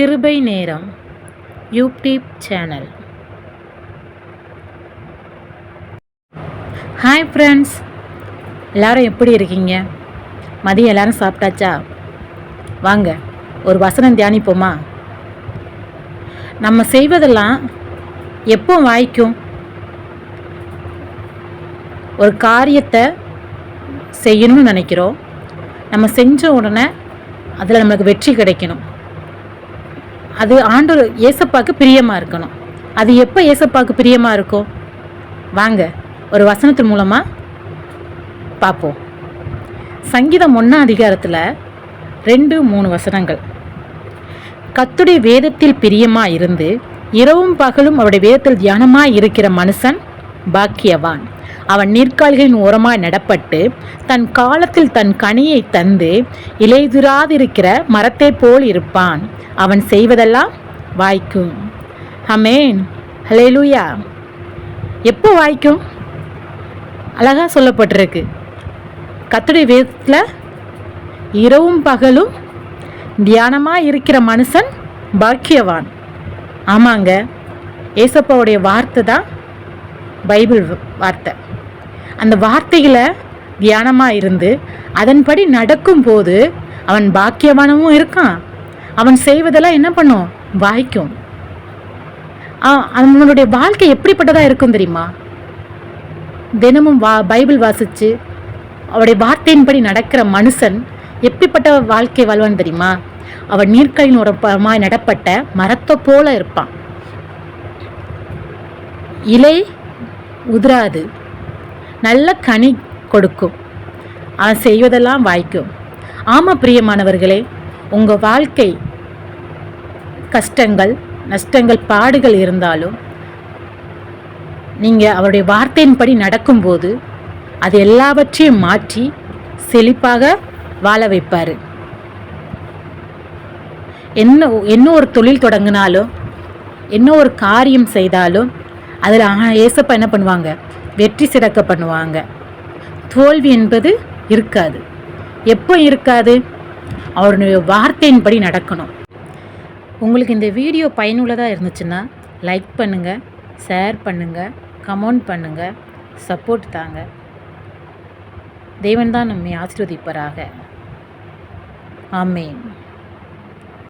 கிருபை நேரம் YouTube channel. Hi friends எல்லாரும் எப்படி இருக்கீங்க? மதியம் எல்லாரும் சாப்பிட்டாச்சா? வாங்க ஒரு வசனம் தியானிப்போமா? நம்ம செய்வதெல்லாம் எப்போ வாய்க்கும்? ஒரு காரியத்தை செய்யணும்னு நினைக்கிறோம். நம்ம செஞ்ச உடனே அதில் நம்மளுக்கு வெற்றி கிடைக்கணும். அது ஆண்டவர் ஏசப்பாக்கு பிரியமாக இருக்கணும். அது எப்போ ஏசப்பாக்கு பிரியமாக இருக்கும் வாங்க ஒரு வசனத்து மூலமாக பார்ப்போம். சங்கீதம் ஒன்றாம் அதிகாரத்தில் ரெண்டு மூணு வசனங்கள். கத்துடைய வேதத்தில் பிரியமாக இருந்து இரவும் பகலும் அவருடைய வேதத்தில் தியானமாக இருக்கிற மனுஷன் பாக்கியவான். அவன் நீர்க்கால்களின் ஓரமாய் நடப்பட்டு தன் காலத்தில் தன் கனியை தந்து இலைதுராதிருக்கிற மரத்தைப் போல் இருப்பான். அவன் செய்வதெல்லாம் வாய்க்கும். ஹமேன் ஹலேலூயா எப்போ வாய்க்கும்? அழகா சொல்லப்பட்டிருக்கு. கத்துடைய வேதத்தில் இரவும் பகலும் தியானமாக இருக்கிற மனுஷன் பாக்கியவான். ஆமாங்க. ஏசப்பாவுடைய வார்த்தை தான் பைபிள் வார்த்தை. அந்த வார்த்தைகளை தியானமாக இருந்து அதன்படி நடக்கும்போது அவன் பாக்கியவானமும் இருக்கான். அவன் செய்வதெல்லாம் என்ன பண்ணும்? வாய்க்கும். அவனுடைய வாழ்க்கை எப்படிப்பட்டதாக இருக்கும் தெரியுமா? தினமும் வா பைபிள் வாசித்து அவருடைய வார்த்தையின்படி நடக்கிற மனுஷன் எப்படிப்பட்ட வாழ்க்கை வாழ்வான் தெரியுமா? அவன் நீர்களின் உரப்பமாய் நடப்பட்ட மரத்தை போல இருப்பான். இலை உதிராது. நல்ல கனி கொடுக்கும். அவன் செய்வதெல்லாம் வாய்க்கும். ஆமாம் பிரியமானவர்களே உங்கள் வாழ்க்கை கஷ்டங்கள் நஷ்டங்கள் பாடுகள் இருந்தாலும் நீங்கள் அவருடைய வார்த்தையின்படி நடக்கும்போது அது எல்லாவற்றையும் மாற்றி செழிப்பாக வாழ வைப்பார். என்ன என்ன ஒரு தொழில் தொடங்கினாலும் என்ன ஒரு காரியம் செய்தாலும் அதில் ஏசப்பா என்ன பண்ணுவாங்க? வெற்றி சிறக்க பண்ணுவாங்க. தோல்வி என்பது இருக்காது. எப்போ இருக்காது? அவருடைய வார்த்தையின்படி நடக்கணும். உங்களுக்கு இந்த வீடியோ பயனுள்ளதாக இருந்துச்சுன்னா லைக் பண்ணுங்கள் ஷேர் பண்ணுங்கள் கமெண்ட் பண்ணுங்கள் சப்போர்ட் தாங்க. தெய்வன் தான் நம்மை ஆசீர்வதிப்பராக. ஆமேன்.